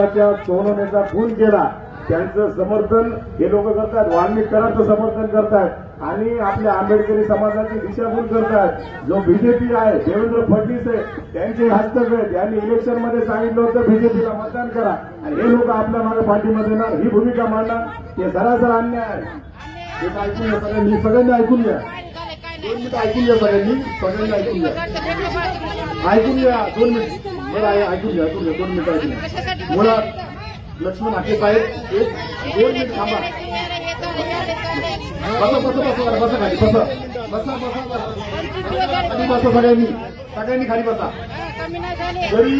सोनवण्याचा खून केला त्यांचं समर्थन हे लोक करतात वाल्मिक समर्थन करतात आणि आपल्या आंबेडकरी समाजाची दिशाभूल करतात. जो बीजेपी आहे देवेंद्र फडणवीस आहे त्यांचे हस्तक यांनी इलेक्शनमध्ये सांगितलं होतं बीजेपीला मतदान करा. आणि हे लोक आपल्या मागे पाठीमध्ये ना ही भूमिका मांडणार. हे सरासर अन्याय आहे. हे ऐकून घ्या सगळ्यांनी सगळ्यांनी ऐकून घ्या. दोन मिनिटं ऐकून घ्या सगळ्यांनी सगळ्यांनी ऐकून घ्या. ऐकून घ्या दोन मिनिट. ऐकून घ्या ऐकून घ्या दोन मिनिटं ऐकून घ्या. मुळात लक्ष्मण हाके साहेब एक दोन मिनिट थांबा. बसा बसा बसा बसा खाली बसा. बसा बसा बसा. खाली बसा सगळ्यांनी. सगळ्यांनी खाली बसा. जरी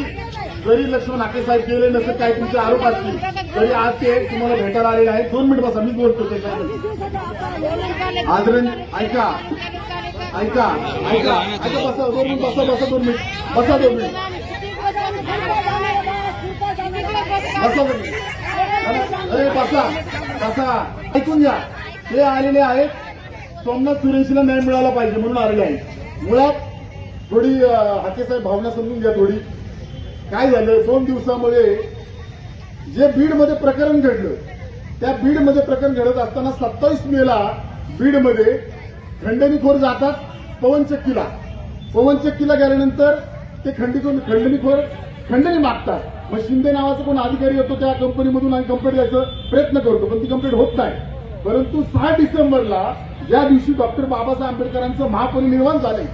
जरी लक्ष्मण आखे साहेब गेले नसेल काही तुमचे आरोप असतील तरी आज ते तुम्हाला भेटायला आलेले आहेत. दोन मिनिट बसा मी बोलतो ते काय आदरण ऐका. ऐका ऐका. ऐका बसा दोन मिनिट बसा बसा दोन मिनिट. बसा दोन मिनिट बसा दोन मिनिट अरे बसा. बसा. ऐकून घ्या. ते आलेले आहेत. सोमनाथ सुरेशीला न्याय मिळाला पाहिजे म्हणून आलेले आहेत. मुळात थोडी हाकेसाहेब भावना समजून घ्या थोडी. काय झालं? दोन दिवसामध्ये जे बीडमध्ये प्रकरण घडलं त्या बीडमध्ये प्रकरण घडत असताना सत्तावीस मेला बीडमध्ये खंडणीखोर जातात पवनचक्कीला पवनचक्कीला गेल्यानंतर ते खंडीतून खंडणीखोर खंडणी मागतात. मग शिंदे नावाचा कोण अधिकारी येतो त्या कंपनीमधून आम्ही कंप्लेंट द्यायचा प्रयत्न करतो पण ती कंप्लेंट होत नाही. परंतु सहा डिसेंबरला ज्या दिवशी डॉक्टर बाबासाहेब आंबेडकरांचं महापरिनिर्वाण झाले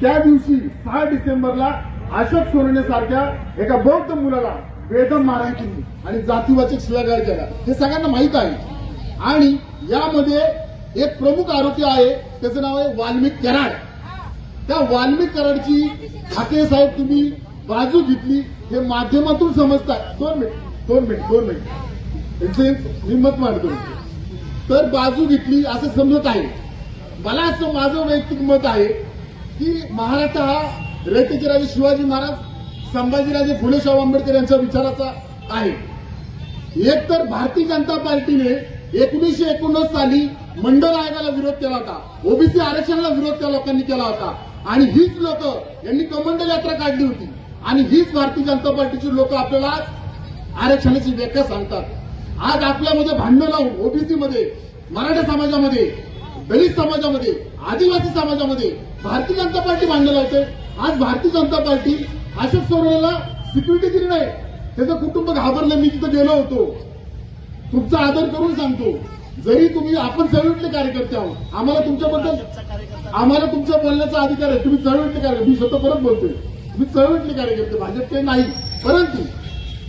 त्या दिवशी सहा डिसेंबरला अशोक सोनवणे सारख्या एका बौद्ध मुलाला बेदम मारहाण केली आणि जातीवाचक शिवागाळ केला. हे सगळ्यांना माहीत आहे. आणि यामध्ये एक प्रमुख आरोपी आहे त्याचं नाव आहे वाल्मिक कराड. त्या वाल्मिक कराडची ठाकरे साहेब तुम्ही बाजू घेतली हे माध्यमातून समजतात. दोन मिनिट दोन मिनिट दोन मिनिट. यांचे मी मत मांडतो. तर बाजू घेतली असं समजत आहे. मला असं माझं वैयक्तिक मत आहे की महाराष्ट्र हा रयतेचे राजे शिवाजी महाराज संभाजीराजे फुले शाहू आंबेडकर यांच्या विचाराचा आहे. एक तर भारतीय जनता पार्टीने एकोणीसशे एकोणनव्वद साली मंडळ आयोगाला विरोध केला होता. ओबीसी आरक्षणाला विरोध त्या लोकांनी केला होता. आणि हीच लोक यांनी कमंडल यात्रा काढली होती. आणि हीच भारतीय जनता पार्टीची लोक आपल्याला आज आरक्षणाची व्याख्या सांगतात. आज आपल्यामध्ये भांडण लावून ओबीसी मध्ये मराठा समाजामध्ये दलित समाजामध्ये आदिवासी समाजामध्ये भारतीय जनता पार्टी भांडण लावते. आज भारतीय जनता पार्टी अशोक सोनवणेला सिक्युरिटी दिली नाही. त्याचं कुटुंब घाबरलं. मी तिथं गेलो होतो. तुमचा आदर करून सांगतो. जरी तुम्ही आपण चळवळीतले कार्यकर्ते आहोत. आम्हाला तुमच्याबद्दल आम्हाला तुमच्या बोलण्याचा अधिकार आहे. तुम्ही चळवळीतले कार्यकर्ते. मी स्वतः परत बोलतोय. मी चळवटले कार्यकर्ते भाजपचे नाही. परंतु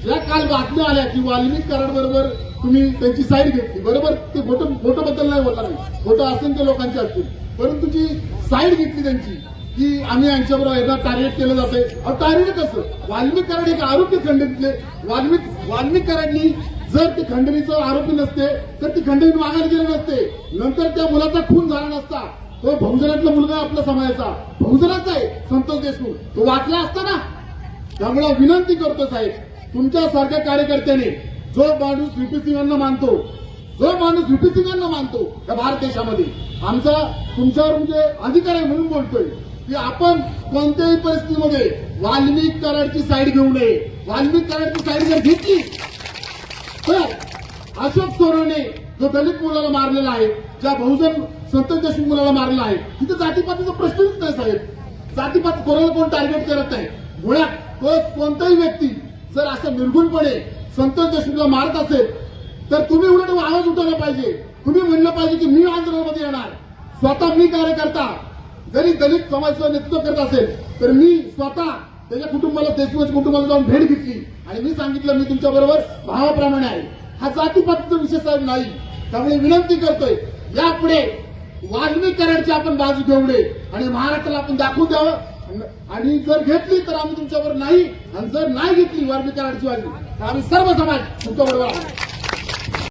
ज्या काल बातम्या आल्या की वाल्मिक कराड बरोबर तुम्ही त्यांची साईड घेतली. बरोबर? ते फोटो फोटो नाही बोलणार नाही फोटो असंख्य लोकांचे असतील. परंतु जी साईड घेतली त्यांची की आम्ही यांच्याबरोबर यांना टार्गेट केलं जाते अहो टार्गेट कसं? वाल्मिक कराड एक आरोपी खंडणीतले वाल्मिक वाल्मिक कराडनी जर ते खंडणीचं आरोपी नसते तर ती खंडणी मागायला गेले नसते. नंतर त्या मुलाचा खून झाला नसता. तो बहुजनातला मुलगा आपल्या समाजाचा. बहुजनाचा आहे संतोष देशमुख. तो वाचला असता ना? त्यामुळे विनंती करतो साहेब तुमच्यासारख्या कार्यकर्त्याने जो माणूस व्हीपी सिंगांना मानतो जो माणूस व्हीपी सिंगांना मानतो या भारत देशामध्ये आमचा तुमच्यावर म्हणजे अधिकार आहे म्हणून बोलतोय की आपण कोणत्याही परिस्थितीमध्ये वाल्मिक कराडची साईड घेऊ नये. वाल्मिक कराडची साईड जर घेतली तर अशोक सोनवणे जो दलित मुलाला मारलेला आहे ज्या बहुजन संत देशमुख मुलाला मारलेला आहे तिथं जातीपातीचा प्रश्नच नाही साहेब. जातीपात कोणाला कोण टार्गेट करत नाही मुळात तो कोणताही व्यक्ती जर असं निर्गुणपणे संतोष देशमुखला मारत असेल तर तुम्ही उलट आवाज उठवला पाहिजे. तुम्ही म्हणलं पाहिजे की मी आंदोलनामध्ये येणार. स्वतः मी कार्यकर्ता जरी दलित समाजाचं नेतृत्व करत असेल तर मी स्वतः त्याच्या कुटुंबाला देशमुख कुटुंबाला जाऊन भेट घेतली. आणि मी सांगितलं मी तुमच्या बरोबर भावाप्रमाणे आहे. हा जातीपातीचा विषय साहेब नाही. त्यामुळे विनंती करतोय यापुढे वाल्मीकरांची आपण बाजू घेऊ नये आणि महाराष्ट्राला आपण दाखवून द्यावं. आणि जर घेतली तर आम्ही तुमच्यावर नाही आणि जर नाही घेतली वाल्मीकरांची कराडची बाजू तर आम्ही सर्व समाज तुमच्याबरोबर आहोत